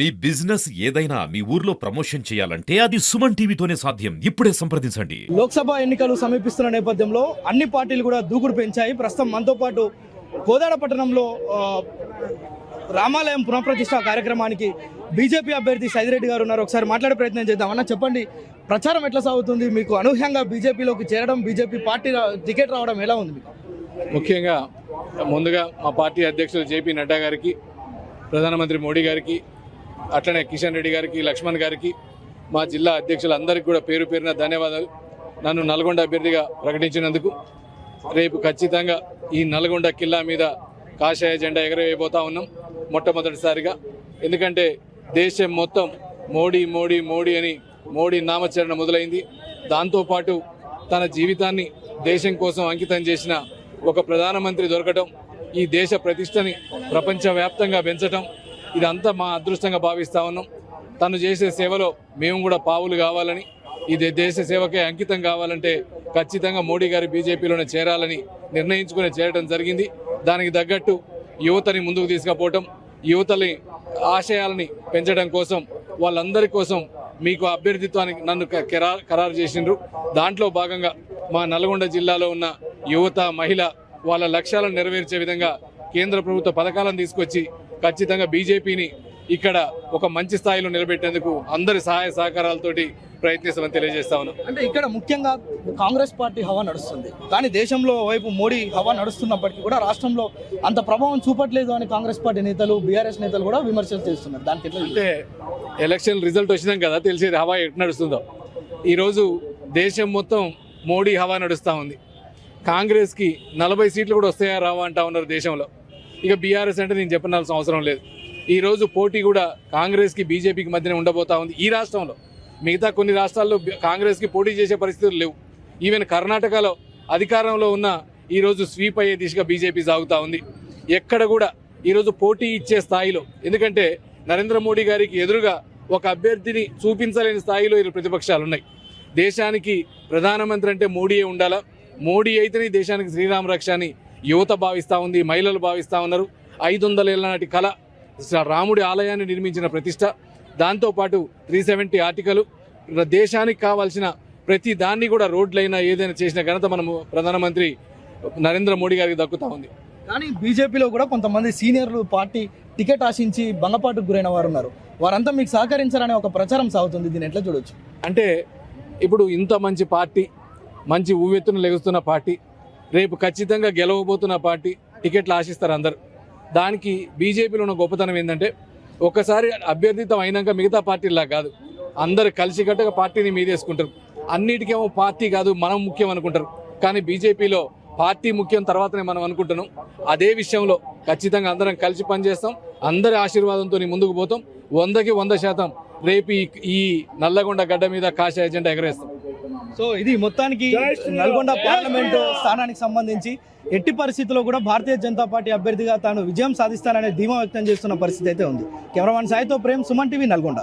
మీ business ఏదైనా మీ ఊర్లో promotion చేయాలంటే అది సుమన్ టీవీతోనే సాధ్యం. ఇప్పుడే సంప్రదించండి. లోక్సభ ఎన్నికలు సమీపిస్తున్న నేపథ్యంలో అన్ని పార్టీలు కూడా దూకుడు పెంచాయి. ప్రస్తుతం మనతో పాటు కోదాడ పట్టణంలో రామాలయం పునఃప్రతిష్ఠ కార్యక్రమానికి బీజేపీ అభ్యర్థి సైదిరెడ్డి గారు ఉన్నారు. ఒకసారి మాట్లాడే ప్రయత్నం చేద్దాం. అన్న చెప్పండి ప్రచారం ఎట్లా సాగుతుంది? మీకు అనూహ్యంగా బీజేపీలోకి చేరడం బీజేపీ పార్టీ టికెట్ రావడం ఎలా ఉంది మీకు? ముఖ్యంగా ముందుగా మా పార్టీ అధ్యక్షులు జేపీ నడ్డా గారికి ప్రధానమంత్రి మోడీ గారికి అట్లనే కిషన్ రెడ్డి గారికి లక్ష్మణ్ గారికి మా జిల్లా అధ్యక్షులందరికీ కూడా పేరు పేరున ధన్యవాదాలు. నన్ను నల్గొండ అభ్యర్థిగా ప్రకటించినందుకు రేపు ఖచ్చితంగా ఈ నల్గొండ కిల్లా మీద కాషాయ జెండా ఎగరవేయబోతా ఉన్నాం మొట్టమొదటిసారిగా. ఎందుకంటే దేశం మొత్తం మోడీ మోడీ మోడీ అని మోడీ నామచరణ మొదలైంది. దాంతోపాటు తన జీవితాన్ని దేశం కోసం అంకితం చేసిన ఒక ప్రధానమంత్రి దొరకటం ఈ దేశ ప్రతిష్టని ప్రపంచవ్యాప్తంగా పెంచటం ఇదంతా మా అదృష్టంగా భావిస్తా ఉన్నాం. తను చేసే సేవలో మేము కూడా పావులు కావాలని ఇది దేశ సేవకే అంకితం కావాలంటే ఖచ్చితంగా మోడీ గారి బీజేపీలోనే చేరాలని నిర్ణయించుకుని చేరడం జరిగింది. దానికి తగ్గట్టు యువతని ముందుకు తీసుకుపోవటం యువతని ఆశయాలని పెంచడం కోసం వాళ్ళందరి కోసం మీకు అభ్యర్థిత్వానికి నన్ను క- ఖరారు చేసిండ్రు. దాంట్లో భాగంగా మా నల్గొండ జిల్లాలో ఉన్న యువత మహిళ వాళ్ళ లక్ష్యాలను నెరవేర్చే విధంగా కేంద్ర ప్రభుత్వ పథకాలను తీసుకొచ్చి ఖచ్చితంగా బీజేపీని ఇక్కడ ఒక మంచి స్థాయిలో నిలబెట్టేందుకు అందరి సహాయ సహకారాలతోటి ప్రయత్నిస్తామని తెలియజేస్తా ఉన్నాం. అంటే ఇక్కడ ముఖ్యంగా కాంగ్రెస్ పార్టీ హవా నడుస్తుంది. కానీ దేశంలో వైపు మోడీ హవా నడుస్తున్నప్పటికీ కూడా రాష్ట్రంలో అంత ప్రభావం చూపట్లేదు అని కాంగ్రెస్ పార్టీ నేతలు బీఆర్ఎస్ నేతలు కూడా విమర్శలు చేస్తున్నారు. దానికి అంటే ఎలక్షన్ రిజల్ట్ వచ్చినాం కదా తెలిసేది హవా ఎటు నడుస్తుందో. ఈరోజు దేశం మొత్తం మోడీ హవా నడుస్తూ ఉంది. కాంగ్రెస్కి నలభై సీట్లు కూడా వస్తాయా రావా అంటా ఉన్నారు దేశంలో. ఇక బీఆర్ఎస్ అంటే నేను చెప్పనాల్సిన అవసరం లేదు. ఈరోజు పోటీ కూడా కాంగ్రెస్కి బీజేపీకి మధ్యనే ఉండబోతా ఉంది. ఈ రాష్ట్రంలో మిగతా కొన్ని రాష్ట్రాల్లో కాంగ్రెస్కి పోటీ చేసే పరిస్థితులు లేవు. ఈవెన్ కర్ణాటకలో అధికారంలో ఉన్న ఈరోజు స్వీప్ అయ్యే దిశగా బీజేపీ సాగుతూ ఉంది. ఎక్కడ కూడా ఈరోజు పోటీ ఇచ్చే స్థాయిలో ఎందుకంటే నరేంద్ర మోడీ గారికి ఎదురుగా ఒక అభ్యర్థిని చూపించలేని స్థాయిలో ఈరోజు ప్రతిపక్షాలు ఉన్నాయి. దేశానికి ప్రధానమంత్రి అంటే మోడీయే ఉండాలా? మోడీ అయితేనే దేశానికి శ్రీరామ రక్ష అని యువత భావిస్తూ ఉంది మహిళలు భావిస్తూ ఉన్నారు. ఐదు వందల ఏళ్ళ నాటి కళ రాముడి ఆలయాన్ని నిర్మించిన ప్రతిష్ట. దాంతోపాటు త్రీ సెవెంటీ ఆర్టికల్. దేశానికి కావాల్సిన ప్రతి దాన్ని కూడా రోడ్లైనా ఏదైనా చేసిన ఘనత మనము ప్రధానమంత్రి నరేంద్ర మోడీ గారికి దక్కుతా ఉంది. కానీ బీజేపీలో కూడా కొంతమంది సీనియర్లు పార్టీ టికెట్ ఆశించి భంగపాటుకు గురైన వారు ఉన్నారు. వారంతా మీకు సహకరించారనే ఒక ప్రచారం సాగుతుంది. దీన్ని ఎట్లా చూడొచ్చు? అంటే ఇప్పుడు ఇంత మంచి పార్టీ మంచి ఊవెత్తున లెగుస్తున్న పార్టీ రేపు ఖచ్చితంగా గెలవబోతున్న పార్టీ టికెట్లు ఆశిస్తారు అందరు. దానికి బీజేపీలో ఉన్న గొప్పతనం ఏంటంటే ఒక్కసారి అభ్యర్థితం అయినాక మిగతా పార్టీలా కాదు అందరు కలిసికట్టుగా పార్టీని మీదేసుకుంటారు. అన్నిటికేమో పార్టీ కాదు మనం ముఖ్యం అనుకుంటారు. కానీ బీజేపీలో పార్టీ ముఖ్యం తర్వాతనే మనం అనుకుంటున్నాం. అదే విషయంలో ఖచ్చితంగా అందరం కలిసి పనిచేస్తాం. అందరి ఆశీర్వాదంతో ముందుకు పోతాం. వందకి వంద శాతం రేపు ఈ- ఈ నల్లగొండ గడ్డ మీద కాషాయ ఎజెండా ఎగరేస్తాం. సో ఇది మొత్తానికి నల్గొండ పార్లమెంట్ స్థానానికి సంబంధించి ఎట్టి పరిస్థితుల్లో కూడా భారతీయ జనతా పార్టీ అభ్యర్థిగా తాను విజయం సాధిస్తాననే ధీమా వ్యక్తం చేస్తున్న పరిస్థితి అయితే ఉంది. కెమెరామాన్ సాయితో ప్రేమ్ సుమన్ టీవీ నల్గొండ.